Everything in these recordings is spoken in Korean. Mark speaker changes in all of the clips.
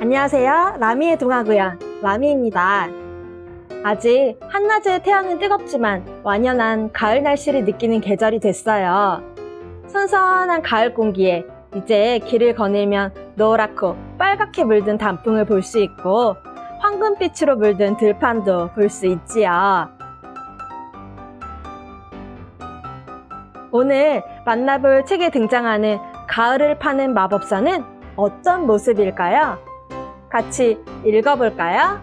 Speaker 1: 안녕하세요. 라미의 동화구연 라미입니다. 아직 한낮의 태양은 뜨겁지만 완연한 가을 날씨를 느끼는 계절이 됐어요. 선선한 가을 공기에 이제 길을 거닐면 노랗고 빨갛게 물든 단풍을 볼 수 있고 황금빛으로 물든 들판도 볼 수 있지요. 오늘 만나볼 책에 등장하는 가을을 파는 마법사는 어떤 모습일까요? 같이 읽어볼까요?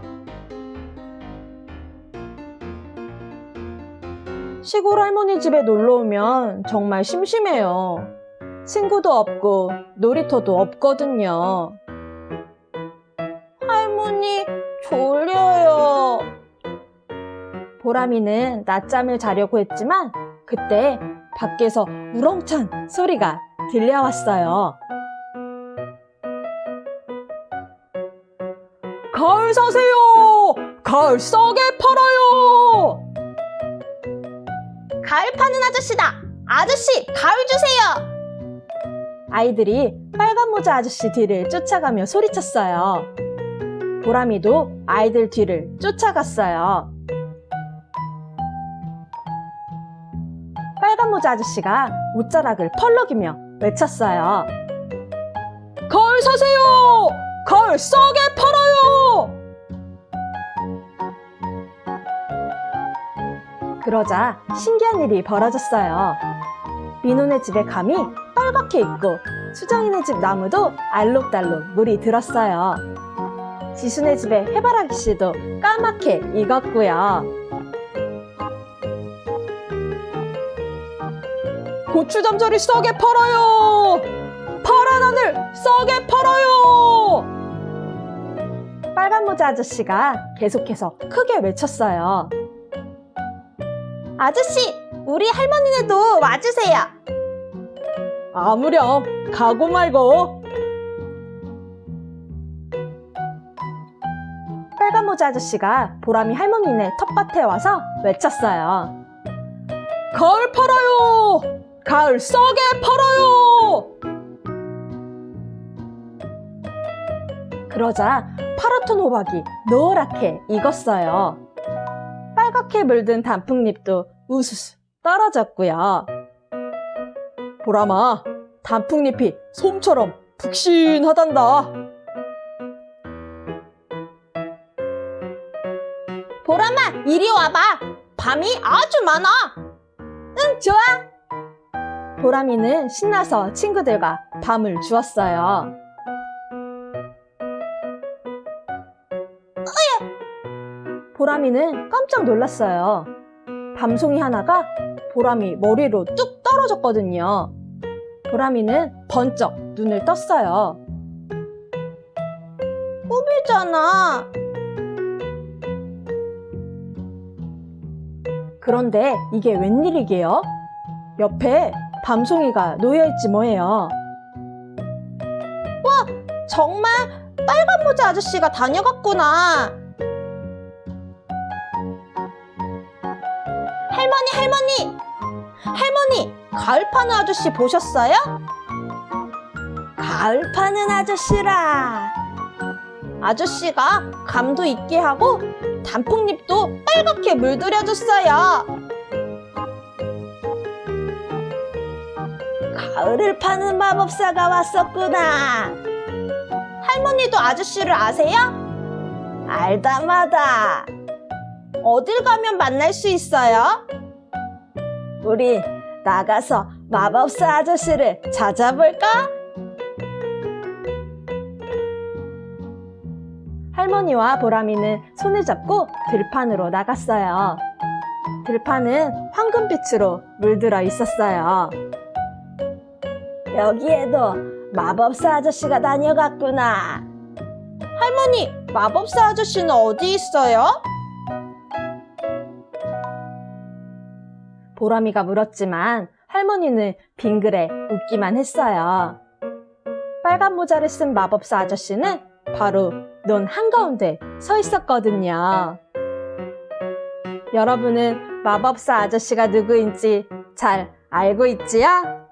Speaker 1: 시골 할머니 집에 놀러 오면 정말 심심해요. 친구도 없고 놀이터도 없거든요. 할머니, 졸려요. 보람이는 낮잠을 자려고 했지만 그때 밖에서 우렁찬 소리가 들려왔어요. 가을 사세요! 가을 싸게 팔아요!
Speaker 2: 가을 파는 아저씨다. 아저씨, 가을 주세요.
Speaker 1: 아이들이 빨간 모자 아저씨 뒤를 쫓아가며 소리쳤어요. 보람이도 아이들 뒤를 쫓아갔어요. 빨간 모자 아저씨가 옷자락을 펄럭이며 외쳤어요. 가을 사세요! 가을 싸게 팔아요! 그러자 신기한 일이 벌어졌어요. 민호네 집에 감이 빨갛게 익고 수정이네 집 나무도 알록달록 물이 들었어요. 지수네 집에 해바라기 씨도 까맣게 익었고요. 고추 잠자리 싸게 팔아요! 파란 하늘 싸게 팔아요! 빨간 모자 아저씨가 계속해서 크게 외쳤어요.
Speaker 2: 아저씨, 우리 할머니네도 와주세요.
Speaker 1: 아무렴 가고 말고 빨간 모자 아저씨가 보람이 할머니네 텃밭에 와서 외쳤어요 가을 팔아요 가을 싸게 팔아요 그러자 파랗던 호박이 노랗게 익었어요 빨갛게 물든 단풍잎도 우수수 떨어졌고요 보람아, 단풍잎이 솜처럼 푹신하단다.
Speaker 2: 보람아, 이리 와봐. 밤이 아주 많아.
Speaker 1: 응, 좋아. 보람이는 신나서 친구들과 밤을 주었어요. 보람이는 깜짝 놀랐어요. 밤송이 하나가 보람이 머리로 뚝 떨어졌거든요. 보람이는 번쩍 눈을 떴어요.
Speaker 2: 꿈이잖아.
Speaker 1: 그런데 이게 웬일이게요? 옆에 밤송이가 놓여있지 뭐예요.
Speaker 2: 정말 빨간 모자 아저씨가 다녀갔구나. 할머니, 할머니. 할머니, 가을 파는 아저씨 보셨어요?
Speaker 1: 가을 파는 아저씨라.
Speaker 2: 아저씨가 감도 있게 하고 단풍잎도 빨갛게 물들여줬어요.
Speaker 1: 가을을 파는 마법사가 왔었구나.
Speaker 2: 할머니도 아저씨를 아세요?
Speaker 1: 알다마다.
Speaker 2: 어딜 가면 만날 수 있어요?
Speaker 1: 우리 나가서 마법사 아저씨를 찾아볼까? 할머니와 보람이는 손을 잡고 들판으로 나갔어요. 들판은 황금빛으로 물들어 있었어요. 여기에도 마법사 아저씨가 다녀갔구나.
Speaker 2: 할머니, 마법사 아저씨는 어디 있어요?
Speaker 1: 보람이가 물었지만 할머니는 빙그레 웃기만 했어요. 빨간 모자를 쓴 마법사 아저씨는 바로 논 한가운데 서 있었거든요. 여러분은 마법사 아저씨가 누구인지 잘 알고 있지요?